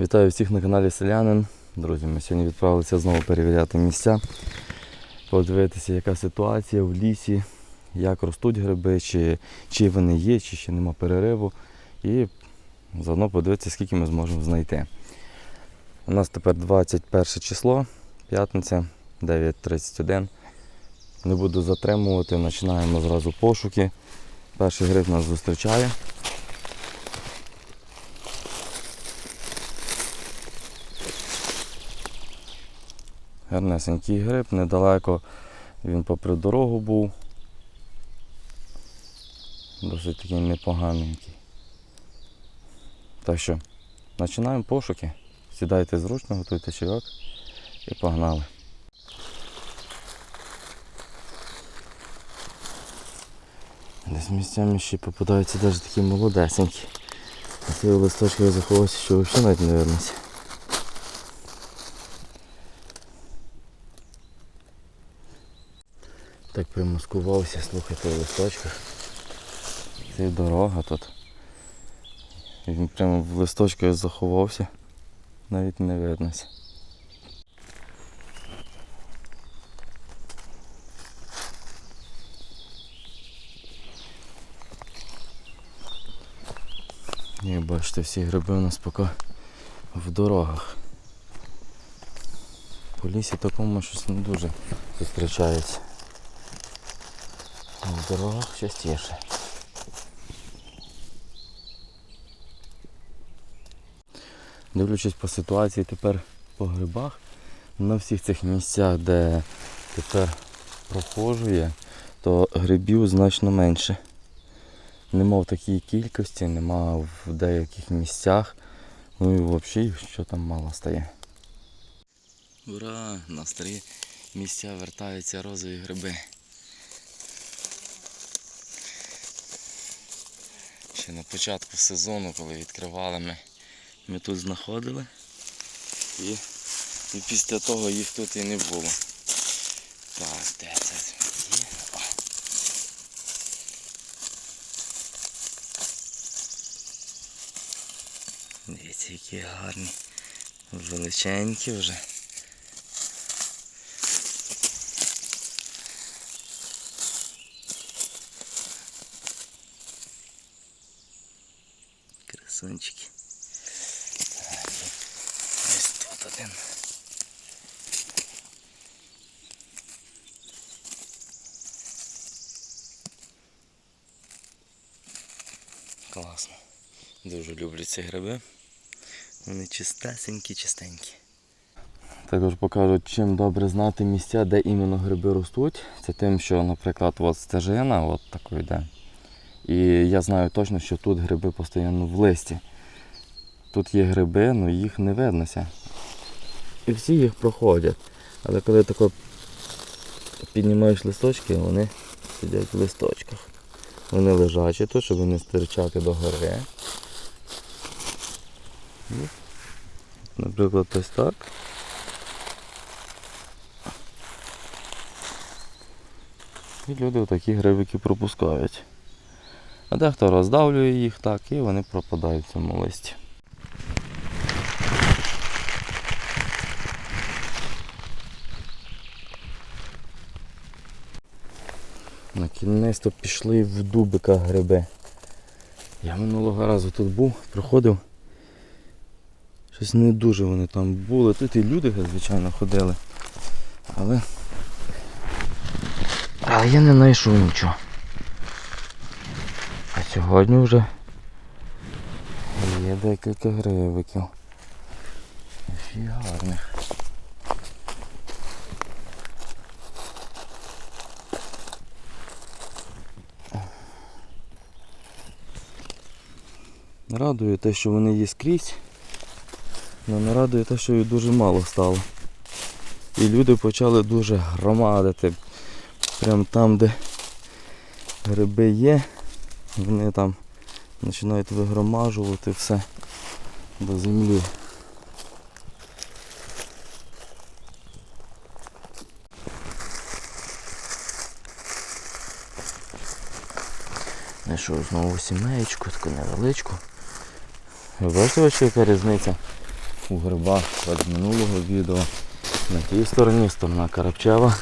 Вітаю всіх на каналі Селянин. Друзі, ми сьогодні відправилися знову перевіряти місця, подивитися, яка ситуація в лісі, як ростуть гриби, чи, чи вони є, чи ще нема перериву. І заодно подивитися, скільки ми зможемо знайти. У нас тепер 21 число, п'ятниця, 9.31. Не буду затримувати, починаємо зразу пошуки. Перший гриб нас зустрічає. Гарнесенький гриб, недалеко він попри дорогу був. Досить такий непоганенький. Так що, починаємо пошуки. Сідайте зручно, готуйте чайок і погнали. Десь місцями ще попадаються навіть такі молодесенькі. Ці листочки я заховався, що взагалі навіть не вернуться. Так примаскувався, слухайте, в листочках. Це дорога тут. Він прямо в листочках заховався. Навіть не виднося. І бачите, всі гриби у нас поки в дорогах. По лісі такому щось не дуже зустрічається. В частіше. Дивлячись по ситуації тепер по грибах, на всіх цих місцях, де тепер проходжу я, то грибів значно менше. Нема в такій кількості, нема в деяких місцях. Ну і взагалі, що там мало стає. Ура! На старі місця вертаються розові гриби. Ще на початку сезону, коли відкривали ми, ми тут знаходили. І, і після того їх тут і не було. Так, де це є? Дивіться, які гарні. Величенькі вже. Красунчики. Так, ось тут один. Класно. Дуже люблю ці гриби. Вони чистесенькі, чистенькі. Також покажуть, чим добре знати місця, де іменно гриби ростуть. Це тим, що, наприклад, от стежина от такою йде. І я знаю точно, що тут гриби постійно в листі. Тут є гриби, але їх не виднося. І всі їх проходять. Але коли тако піднімаєш листочки, вони сидять в листочках. Вони лежачі тут, щоб не стирчати до гори. Ну, Наприклад, ось так. І люди такі грибики пропускають. А дехто роздавлює їх так і вони пропадають в цьому листі. На кінець то пішли в дубика гриби. Я минулого разу тут був, проходив. Щось не дуже вони там були. Тут і люди, звичайно, ходили. Але. Але я не знайшов нічого. Сьогодні вже є декілька гривиків. І гарних. Радує те, що вони є скрізь. Але не радує те, що їх дуже мало стало. І люди почали дуже громадити. Прямо там, де гриби є, вони там починають вигромажувати все до землі. Знайшов знову сімеєчку, таку невеличку. Ви бачите, ось яка різниця у грибах від минулого відео. На тій стороні сторона Карапчева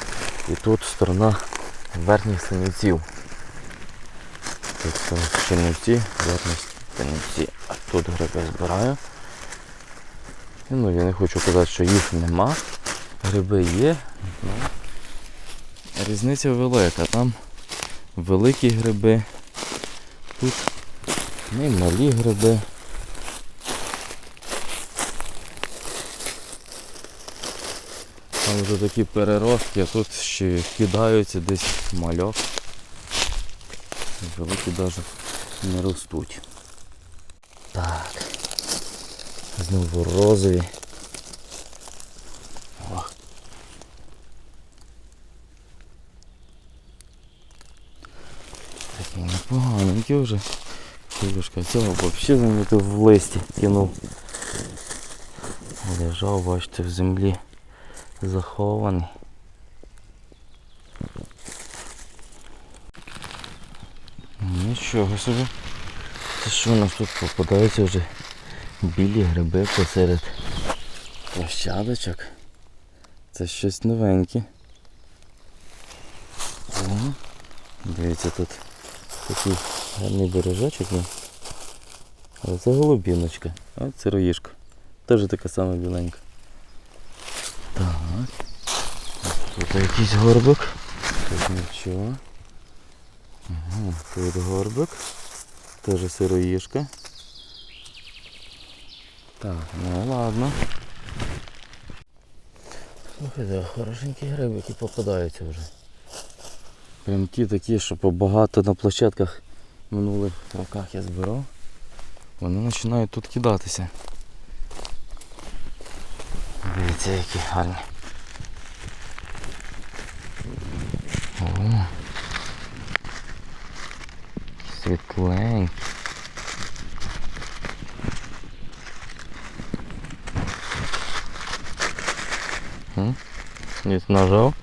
і тут сторона верхніх синівців. Тут Чернівці, верхні синівці. А тут гриби збираю. Ну, я не хочу казати, що їх нема. Гриби є. Ну, різниця велика. Там великі гриби. Тут не малі гриби. Там вже такі переростки, а тут ще кидаються десь мальок. Великі навіть не ростуть. Так. Знову розові. О. Такі непоганенькі вже. Кубушка цього взагалі замітив в листі кинув. Лежав, бачите, в землі захований. Нічого собі. Це що у нас тут попадаються вже білі гриби посеред площадочок. Це щось новеньке. О, дивіться, тут такий гарний бережочок є. Але це голубіночка, а це роїшка. Теж така сама біленька. Так. Тут якийсь горбик. Тут нічого. Тут горбик. Теж сироїшка. Так, ну ладно. Слухайте, хорошенькі грибики попадаються вже. Прям ті такі, що побагато на площадках минулих роках я збирав. Вони починають тут кидатися. Дивіться, які гарні. М? Ні, нажав,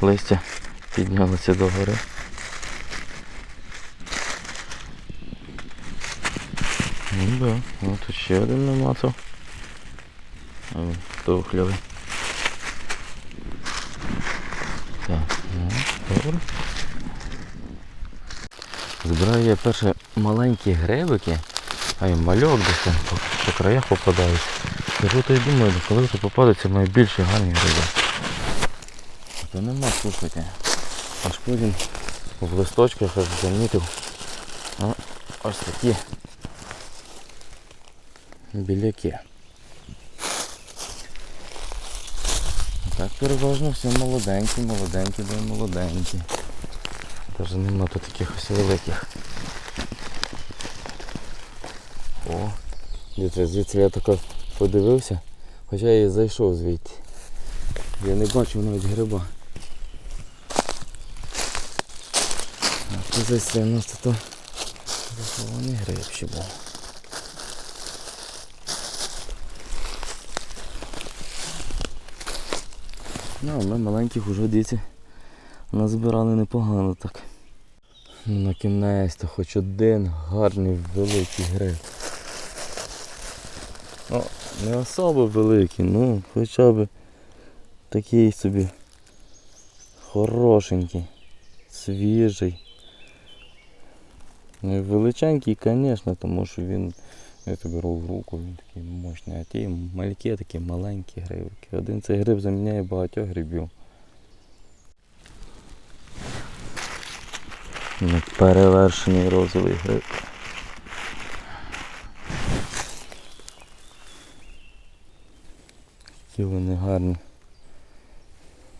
листя піднялося догори. Ну да, ну тут ще один намацав. Ой, Тухлявий. Так, ну, добре. Збираю я перше маленькі грибики, а й мальок десь там по, по краях попадають. Кажу, то й думаю, коли це попадуться найбільші гарні гриби. То нема, слухайте. Аж потім в листочках аж замітив. А, ось такі біляки. Так переважно все молоденькі, молоденькі, да молоденькі. Даже нема тут таких ось великих. О, дивіться, звідси я тако подивився, хоча я і зайшов звідти. Я не бачив навіть гриба. А позиція у нас тут захований гриб ще був. Ну, ми маленьких уже діти назбирали непогано так. Ну, На кінець то хоч один гарний великий гриб. Ну, не особо великий, ну хоча б такий собі хорошенький, свіжий. Ну величенький, звісно, тому що він, я тобі беру в руку, він такий мощний, а ті мальки такі маленькі грибки. Один цей гриб заміняє багатьох грибів. Неперевершений розовий гриб. Які вони гарні.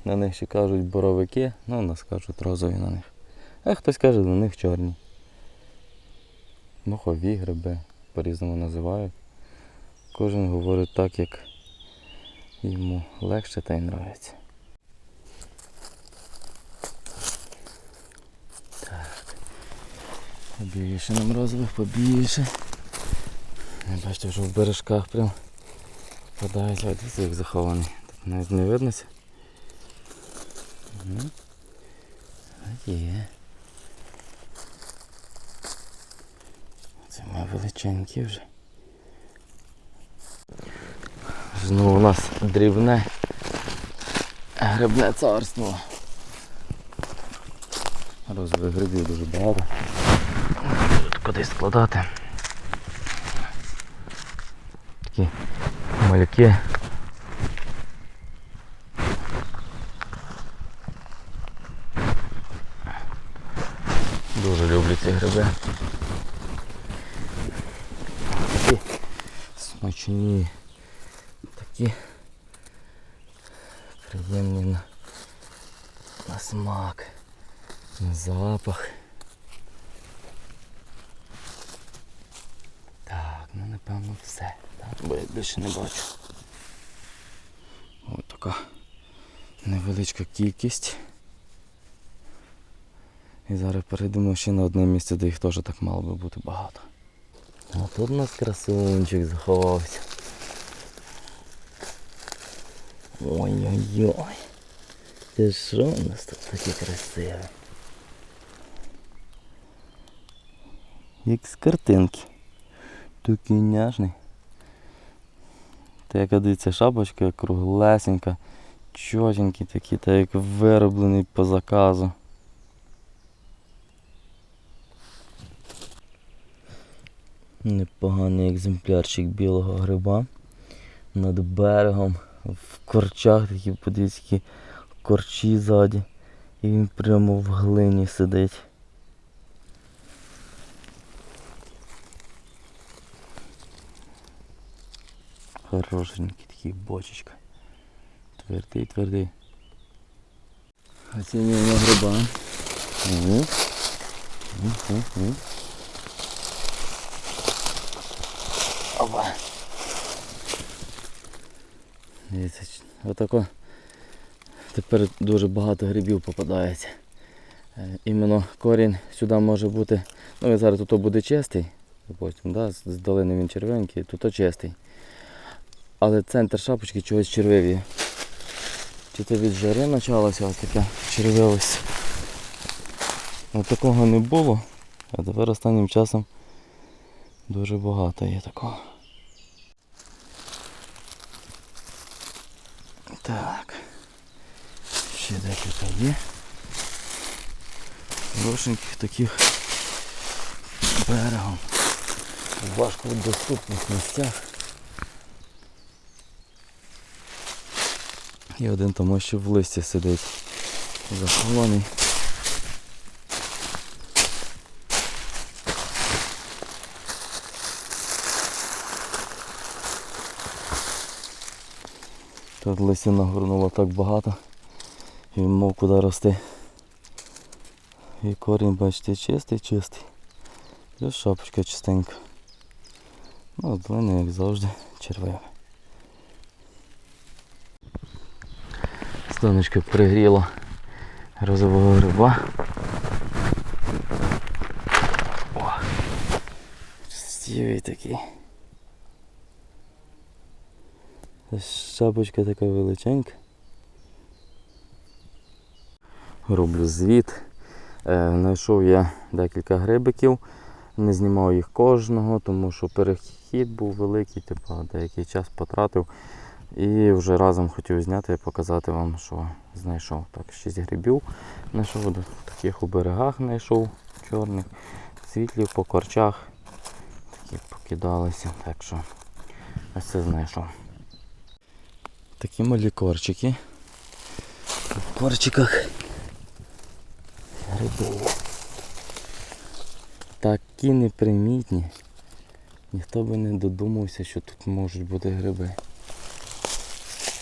На них ще кажуть боровики, ну у нас кажуть розові на них. А хтось каже, на них чорні. Мохові гриби по-різному називають. Кожен говорить так, як йому легше та й нравиться. Побільше нам розових, побільше. Бачите, вже в бережках прям впадають, а дивіться як захований. Тут навіть не виднося. Угу. Є. Це ми величенькі вже. Знову у нас дрібне грибне царство. Розових грибів дуже багато. Кудись складати. Такі мальки. Дуже люблю ці гриби. Такі смачні, такі приємні на, на смак, на запах. Так, ну напевно все. Так, бо я більше не бачу. Ось така невеличка кількість. І зараз перейдемо ще на одне місце, де їх теж так мало би бути багато. А тут у нас красунчик заховався. Ой-ой-ой. Це що у нас тут таке красиве? Як з картинки. Такий няжний. Та яка дивіться шапочка круглесенька, чотенький такий, та як вироблений по заказу. Непоганий екземплярчик білого гриба над берегом, в корчах такі, подивіться, корчі ззаді. І він прямо в глині сидить. Хорошенький такий бочечка. Твердий, твердий. Оцінюємо гриба. Угу. Угу. Опа. Дивіться, отако. Тепер дуже багато грибів попадається. Е, Іменно корінь сюди може бути. Ну і зараз тут буде чистий. Потім, да, з з долини він червоненький, тут чистий. Але центр шапочки чогось червиві. Чи то від жари почалося ось таке червивость. От такого не було, а тепер останнім часом дуже багато є такого. Так. Ще декілька є. Хорошеньких таких берегом. В важко доступних місцях. І один там ще в листі сидить. Захований. Тут листя нагорнуло так багато. І він мов куди рости. І корінь, бачите, чистий, чистий. Плюс шапочка чистенька. Ну, длинний, як завжди, червивий. Сонечко пригріло розового гриба. О! Стівий такий. Шапочка така величенька. Роблю звіт. Е, Знайшов я декілька грибиків. Не знімав їх кожного, тому що перехід був великий, типу, деякий час потратив. І вже разом хотів зняти і показати вам, що знайшов. Так, 6 грибів знайшов таких у берегах знайшов чорних, світлі по корчах. Такі покидалися. Так що ось це знайшов. Такі малі корчики. В корчиках гриби. Такі непримітні. Ніхто би не додумався, що тут можуть бути гриби.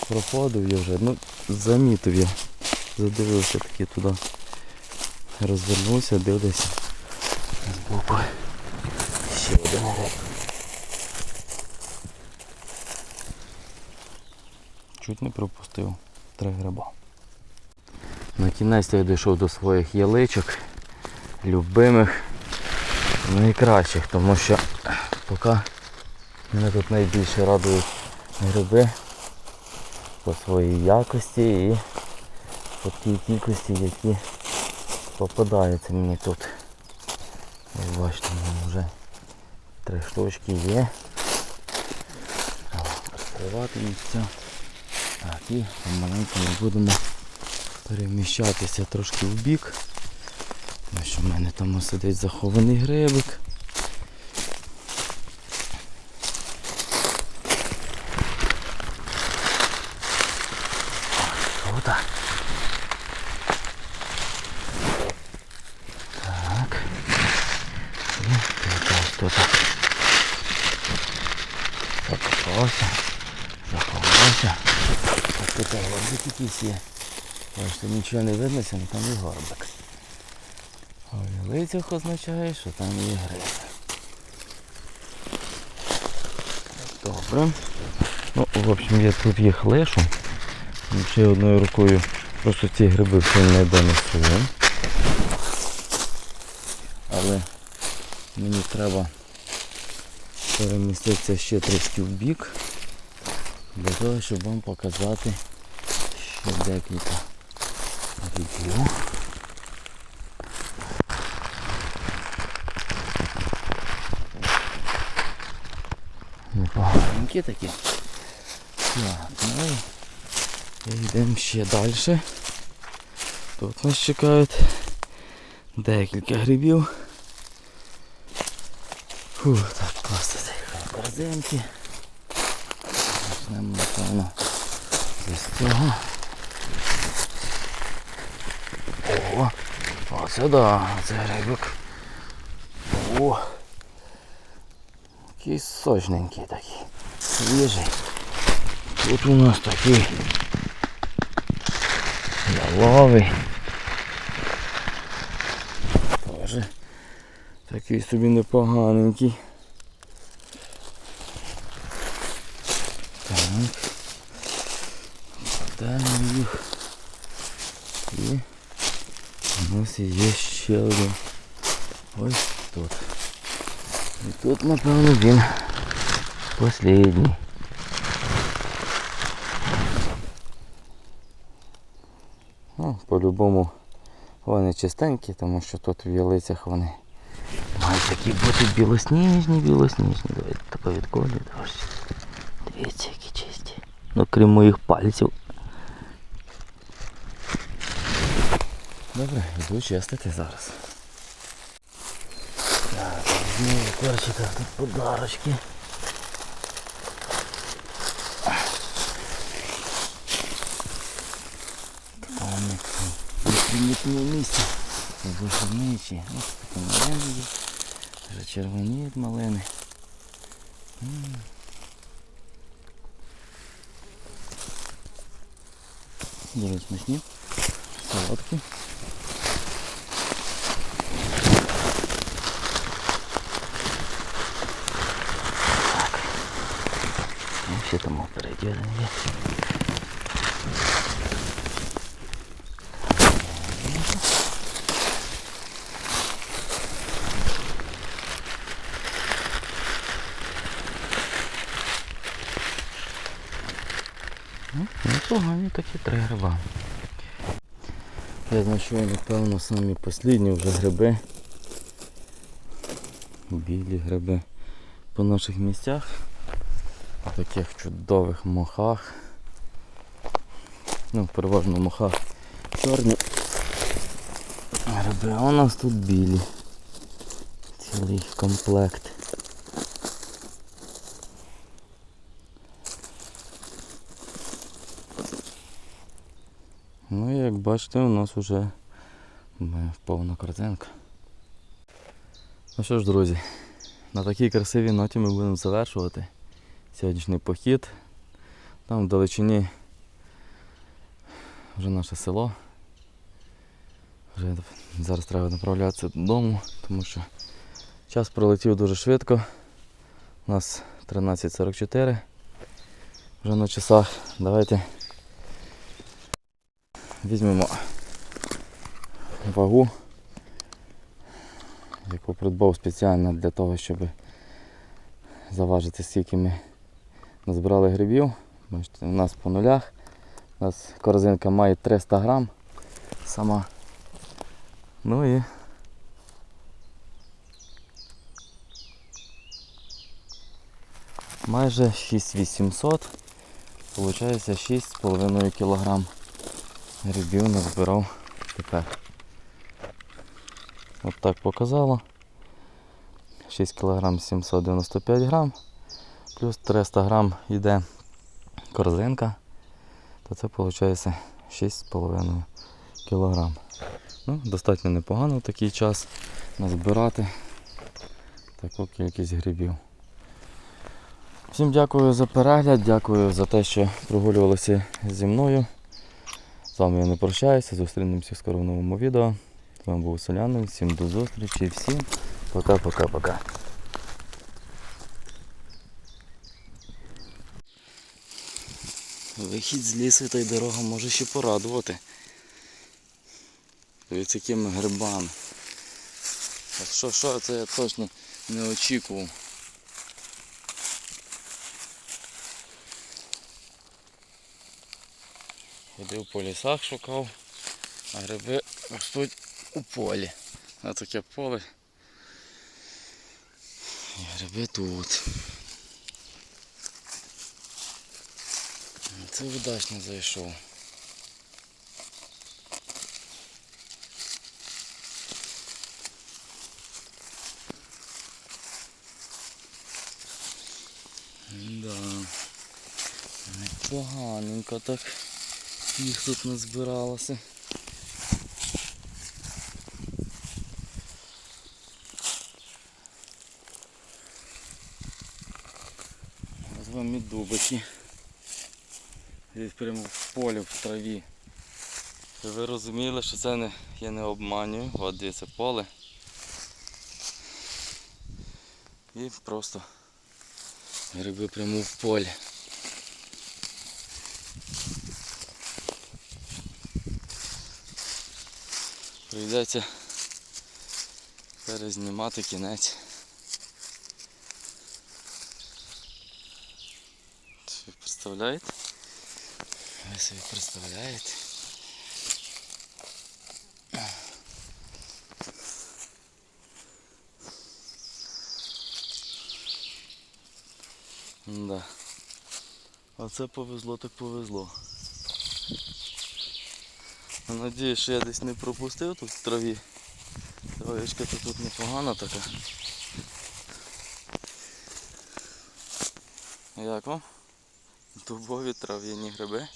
Проходив я вже, ну замітив я. Задивився таки туди. Розвернувся, дивлюся. Збоку. Ще один гриб. Чуть не пропустив три гриба. На кінець я дійшов до своїх яличок, любимих, найкращих, тому що поки мене тут найбільше радують гриби по своїй якості і по тій кількості, які попадаються мені тут. Як бачите, вже три штучки є. Закривати місця. Так, і помаленьку ми будемо переміщатися трошки в бік. Тому в мене там сидить захований грибик. Круто. Так. І теж тут. Закопався. Заховався. Так тут горбик якийсь є. Бачите, нічого не видно, але там є горбик. А в означає, що там є гриб. Добре. Ну, в общем, я тут їх лишу. Ще одною рукою просто ці гриби все не донесу. Але мені треба переміститися ще трішки в бік для того, щоб вам показати ще декілька грибів. Непоганенькі такі. Так, ну і йдемо ще далі. Тут нас чекають декілька грибів. Фу, так класно заїхали корзинки. Почнемо, напевно, з цього. О, оце да, це грибик. О, який сочненький такий, свіжий. Тут у нас такий яловий. Тоже такий собі непоганенький. Так. Кладаємо їх. І у нас є ще один. Ось тут. І тут, напевно, він последній. Ну, по-любому вони чистенькі, тому що тут в ялицях вони мають такі бути білосніжні, білосніжні. Давайте тако відколі. Дивіться, які чисті. Ну крім моїх пальців. Добре, йду чистити зараз. Так, знову корчика, тут подарочки. Там непримітне місце. Вишивничі. Ось такі маленькі. Вже червоніють малини. М. Дуже смачні. Солодкі. Так. Ну, ще там перейдемо. Ну, непогані такі три гриба. Я знайшов, напевно, самі послідні вже гриби. Білі гриби по наших місцях. В таких чудових мохах. Ну, переважно в мохах чорні. Гриби, а у нас тут білі. Цілий комплект. Ну і як бачите, у нас вже повна корзинка. Ну що ж, друзі, на такій красивій ноті ми будемо завершувати сьогоднішній похід. Там в далечині вже наше село. Вже зараз треба направлятися додому, тому що час пролетів дуже швидко. У нас 13.44 вже на часах. Давайте візьмемо вагу, яку придбав спеціально для того, щоб заважити, скільки ми назбирали грибів. Бачите, у нас по нулях. У нас корзинка має 300 грам сама. Ну і майже 6800. виходить 6,5 кг грибів назбирав тепер. От так показало. 6 кг 795 грам, плюс 300 грам йде корзинка, то це виходить 6,5 кг. Ну, достатньо непогано в такий час назбирати таку кількість грибів. Всім дякую за перегляд, дякую за те, що прогулювалися зі мною. З вами я не прощаюся, зустрінемося скоро в новому відео. З вами був Солянин, всім до зустрічі, всім пока-пока-пока. Вихід з лісу та й дорога може ще порадувати. Дивіться, якими грибами. От що, що, це я точно не очікував. Ходив по лісах, шукав, а гриби ростуть у полі. А таке поле. І гриби тут. Це вдачно зайшов. Да. Непоганенько так їх тут назбиралося. Ось вам і дубики. Десь прямо в полі, в траві. Щоб ви розуміли, що це не, я не обманюю. От дивіться поле. І просто гриби прямо в полі. Прийдеться перезнімати кінець. Представляєте? Ви собі представляєте? Да. Оце повезло, так повезло. Надіюсь, що я десь не пропустив тут в траві. Травичка то тут непогана така. Як вам? Дубові трав'яні гриби.